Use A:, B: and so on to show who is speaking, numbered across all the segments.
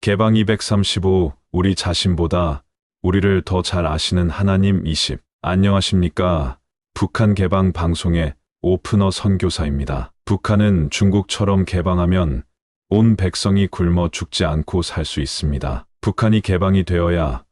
A: 개방 235 우리 자신보다 우리를 더 잘 아시는 하나님 20 안녕하십니까? 북한 개방 방송의 오프너 선교사입니다. 북한은 중국처럼 개방하면 온 백성이 굶어 죽지 않고 살 수 있습니다. 북한이 개방이 되어야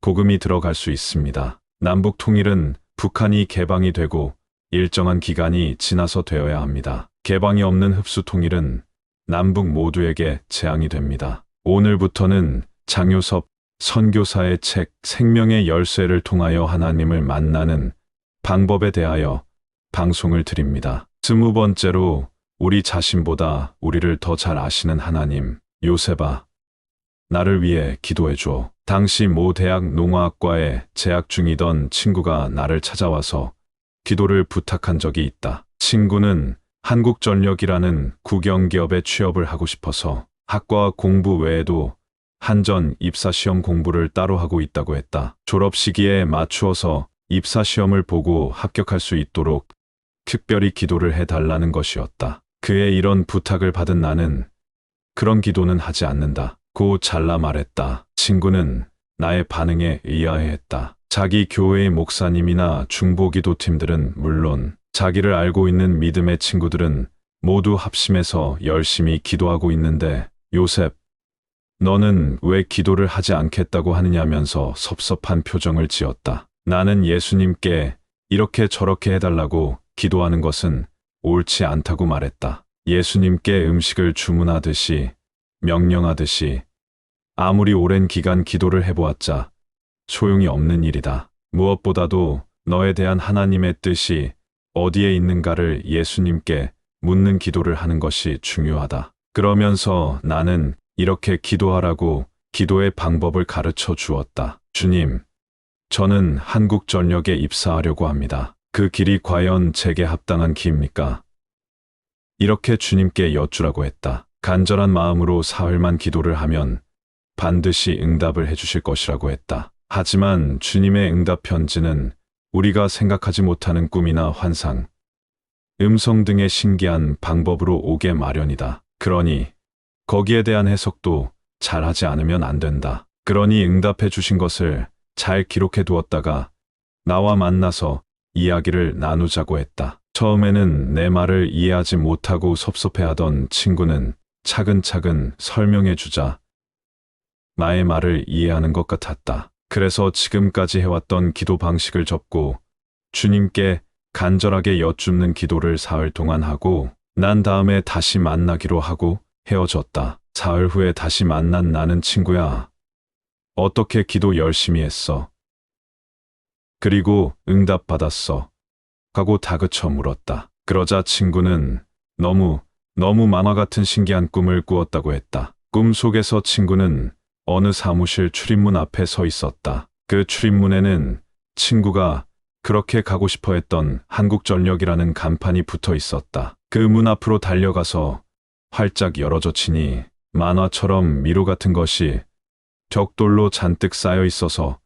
A: 복음이 들어갈 수 있습니다. 남북 통일은 북한이 개방이 되고 일정한 기간이 지나서 되어야 합니다. 개방이 없는 흡수 통일은 남북 모두에게 재앙이 됩니다. 오늘부터는 장효섭 선교사의 책 생명의 열쇠를 통하여 하나님을 만나는 방법에 대하여 방송을 드립니다. 스무 번째로 우리 자신보다 우리를 더 잘 아시는 하나님, 요셉아, 나를 위해 기도해 줘. 당시 모 대학 농화학과에 재학 중이던 친구가 나를 찾아와서 기도를 부탁한 적이 있다. 친구는 한국전력이라는 국영기업에 취업을 하고 싶어서 학과 공부 외에도 한전 입사시험 공부를 따로 하고 있다고 했다. 졸업 시기에 맞추어서 입사시험을 보고 합격할 수 있도록 특별히 기도를 해달라는 것이었다. 그의 이런 부탁을 받은 나는 그런 기도는 하지 않는다. 고 잘라 말했다. 친구는 나의 반응에 의아해했다. 자기 교회의 목사님이나 중보기도팀들은 물론 자기를 알고 있는 믿음의 친구들은 모두 합심해서 열심히 기도하고 있는데 요셉, 너는 왜 기도를 하지 않겠다고 하느냐면서 섭섭한 표정을 지었다. 나는 예수님께 이렇게 저렇게 해달라고 기도하는 것은 옳지 않다고 말했다. 예수님께 음식을 주문하듯이 명령하듯이 아무리 오랜 기간 기도를 해보았자 소용이 없는 일이다. 무엇보다도 너에 대한 하나님의 뜻이 어디에 있는가를 예수님께 묻는 기도를 하는 것이 중요하다. 그러면서 나는 이렇게 기도하라고 기도의 방법을 가르쳐 주었다. 주님, 저는 한국 전력에 입사하려고 합니다. 그 길이 과연 제게 합당한 길입니까? 이렇게 주님께 여쭈라고 했다. 간절한 마음으로 사흘만 기도를 하면 반드시 응답을 해주실 것이라고 했다. 하지만 주님의 응답 편지는 우리가 생각하지 못하는 꿈이나 환상, 음성 등의 신기한 방법으로 오게 마련이다. 그러니 거기에 대한 해석도 잘하지 않으면 안 된다. 그러니 응답해 주신 것을 잘 기록해 두었다가 나와 만나서 이야기를 나누자고 했다. 처음에는 내 말을 이해하지 못하고 섭섭해하던 친구는 차근차근 설명해 주자 나의 말을 이해하는 것 같았다. 그래서 지금까지 해왔던 기도 방식을 접고 주님께 간절하게 여쭙는 기도를 사흘 동안 하고 난 다음에 다시 만나기로 하고 헤어졌다. 사흘 후에 다시 만난 나는 친구야. 어떻게 기도 열심히 했어? 그리고 응답 받았어. 하고 다그쳐 물었다. 그러자 친구는 너무, 너무 만화 같은 신기한 꿈을 꾸었다고 했다. 꿈 속에서 친구는 어느 사무실 출입문 앞에 서 있었다. 그 출입문에는 친구가 그렇게 가고 싶어 했던 한국전력이라는 간판이 붙어 있었다. 그 문 앞으로 달려가서 활짝 열어져 치니 만화처럼 미로 같은 것이 벽돌로 잔뜩 쌓여 있어서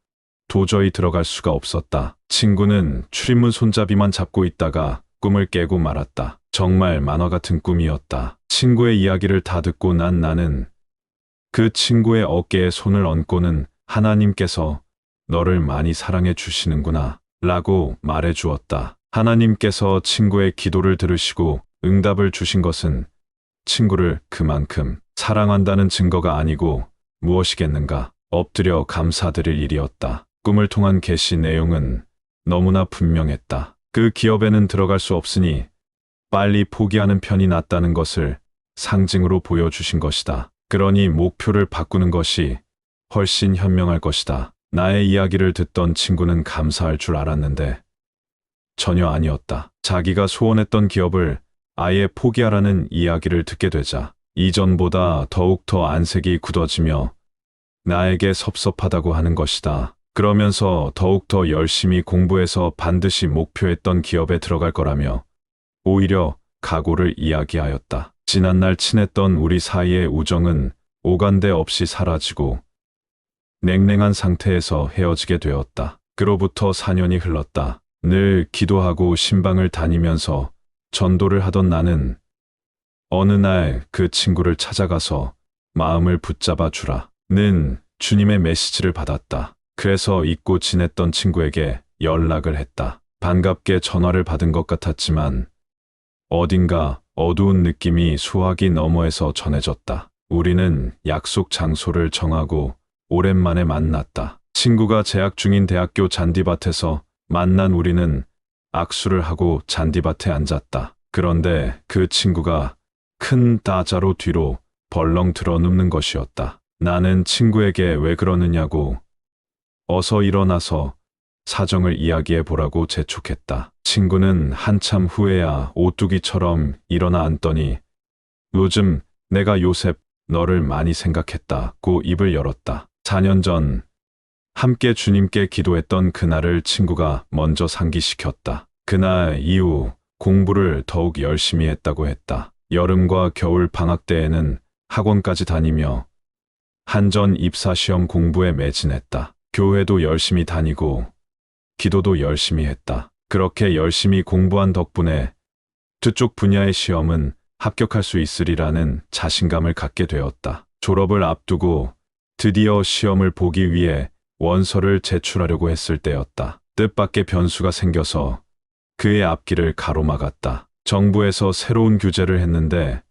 A: 도저히 들어갈 수가 없었다. 친구는 출입문 손잡이만 잡고 있다가 꿈을 깨고 말았다. 정말 만화 같은 꿈이었다. 친구의 이야기를 다 듣고 난 나는 그 친구의 어깨에 손을 얹고는 하나님께서 너를 많이 사랑해 주시는구나 라고 말해 주었다. 하나님께서 친구의 기도를 들으시고 응답을 주신 것은 친구를 그만큼 사랑한다는 증거가 아니고 무엇이겠는가 엎드려 감사드릴 일이었다. 꿈을 통한 계시 내용은 너무나 분명했다. 그 기업에는 들어갈 수 없으니 빨리 포기하는 편이 낫다는 것을 상징으로 보여주신 것이다. 그러니 목표를 바꾸는 것이 훨씬 현명할 것이다. 나의 이야기를 듣던 친구는 감사할 줄 알았는데 전혀 아니었다. 자기가 소원했던 기업을 아예 포기하라는 이야기를 듣게 되자 이전보다 더욱 더 안색이 굳어지며 나에게 섭섭하다고 하는 것이다. 그러면서 더욱 더 열심히 공부해서 반드시 목표했던 기업에 들어갈 거라며 오히려 각오를 이야기하였다. 지난날 친했던 우리 사이의 우정은 오간데 없이 사라지고 냉랭한 상태에서 헤어지게 되었다. 그로부터 4년이 흘렀다. 늘 기도하고 신방을 다니면서 전도를 하던 나는 어느 날 그 친구를 찾아가서 마음을 붙잡아 주라. 는 주님의 메시지를 받았다. 그래서 잊고 지냈던 친구에게 연락을 했다. 반갑게 전화를 받은 것 같았지만 어딘가 어두운 느낌이 수화기 너머에서 전해졌다. 우리는 약속 장소를 정하고 오랜만에 만났다. 친구가 재학 중인 대학교 잔디밭에서 만난 우리는 악수를 하고 잔디밭에 앉았다. 그런데 그 친구가 큰 따자로 뒤로 벌렁 들어 눕는 것이었다. 나는 친구에게 왜 그러느냐고 어서 일어나서 사정을 이야기해 보라고 재촉했다. 친구는 한참 후에야 오뚜기처럼 일어나 앉더니 요즘 내가 요셉 너를 많이 생각했다고 입을 열었다. 4년 전 함께 주님께 기도했던 그날을 친구가 먼저 상기시켰다. 그날 이후 공부를 더욱 열심히 했다고 했다. 여름과 겨울 방학 때에는 학원까지 다니며 한전 입사 시험 공부에 매진했다. 교회도 열심히 다니고 기도도 열심히 했다. 그렇게 열심히 공부한 덕분에 두 쪽 분야의 시험은 합격할 수 있으리라는 자신감을 갖게 되었다. 졸업을 앞두고 드디어 시험을 보기 위해 원서를 제출하려고 했을 때였다. 뜻밖의 변수가 생겨서 그의 앞길을 가로막았다. 정부에서 새로운 규제를 했는데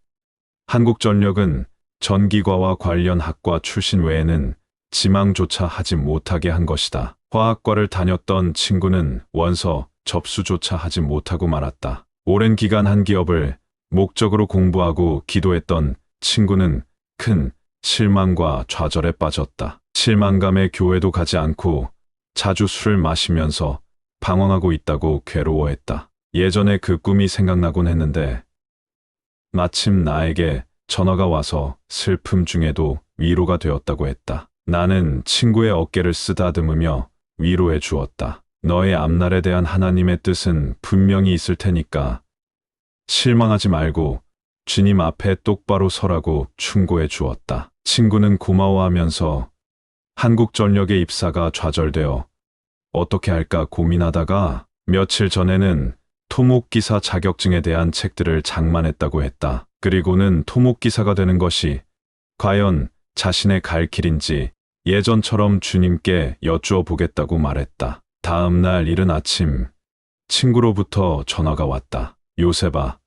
A: 한국전력은 전기과와 관련 학과 출신 외에는 지망조차 하지 못하게 한 것이다. 화학과를 다녔던 친구는 원서 접수조차 하지 못하고 말았다. 오랜 기간 한 기업을 목적으로 공부하고 기도했던 친구는 큰 실망과 좌절에 빠졌다. 실망감에 교회도 가지 않고 자주 술을 마시면서 방황하고 있다고 괴로워했다. 예전에 그 꿈이 생각나곤 했는데 마침 나에게 전화가 와서 슬픔 중에도 위로가 되었다고 했다. 나는 친구의 어깨를 쓰다듬으며 위로해 주었다. 너의 앞날에 대한 하나님의 뜻은 분명히 있을 테니까 실망하지 말고 주님 앞에 똑바로 서라고 충고해 주었다. 친구는 고마워하면서 한국전력의 입사가 좌절되어 어떻게 할까 고민하다가 며칠 전에는 토목기사 자격증에 대한 책들을 장만했다고 했다. 그리고는 토목기사가 되는 것이 과연 자신의 갈 길인지 예전처럼 주님께 여쭈어 보겠다고 말했다. 다음 날 이른 아침 친구로부터 전화가 왔다. 요셉아,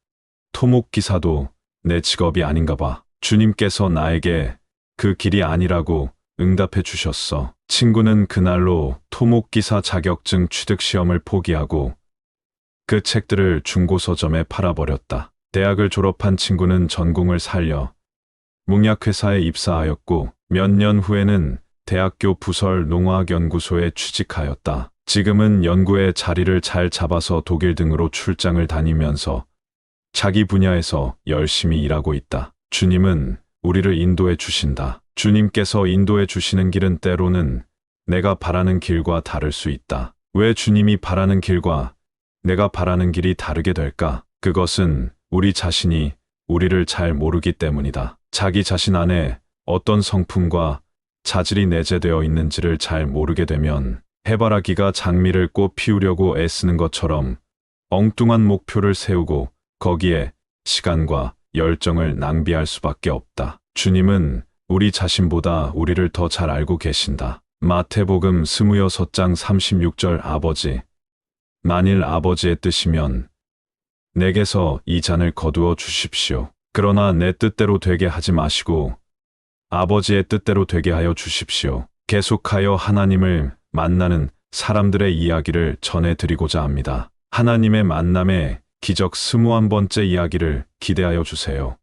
A: 토목기사도 내 직업이 아닌가 봐. 주님께서 나에게 그 길이 아니라고 응답해 주셨어. 친구는 그날로 토목기사 자격증 취득 시험을 포기하고 그 책들을 중고 서점에 팔아버렸다. 대학을 졸업한 친구는 전공을 살려 뭉약회사에 입사하였고 몇 년 후에는 대학교 부설 농화연구소에 취직하였다. 지금은 연구의 자리를 잘 잡아서 독일 등으로 출장을 다니면서 자기 분야에서 열심히 일하고 있다. 주님은 우리를 인도해 주신다. 주님께서 인도해 주시는 길은 때로는 내가 바라는 길과 다를 수 있다. 왜 주님이 바라는 길과 내가 바라는 길이 다르게 될까? 그것은 우리 자신이 우리를 잘 모르기 때문이다. 자기 자신 안에 어떤 성품과 자질이 내재되어 있는지를 잘 모르게 되면 해바라기가 장미를 꽃 피우려고 애쓰는 것처럼 엉뚱한 목표를 세우고 거기에 시간과 열정을 낭비할 수밖에 없다. 주님은 우리 자신보다 우리를 더 잘 알고 계신다. 마태복음 26장 36절 아버지. 만일 아버지의 뜻이면 내게서 이 잔을 거두어 주십시오. 그러나 내 뜻대로 되게 하지 마시고 아버지의 뜻대로 되게 하여 주십시오. 계속하여 하나님을 만나는 사람들의 이야기를 전해드리고자 합니다. 하나님의 만남의 기적 스무한 번째 이야기를 기대하여 주세요.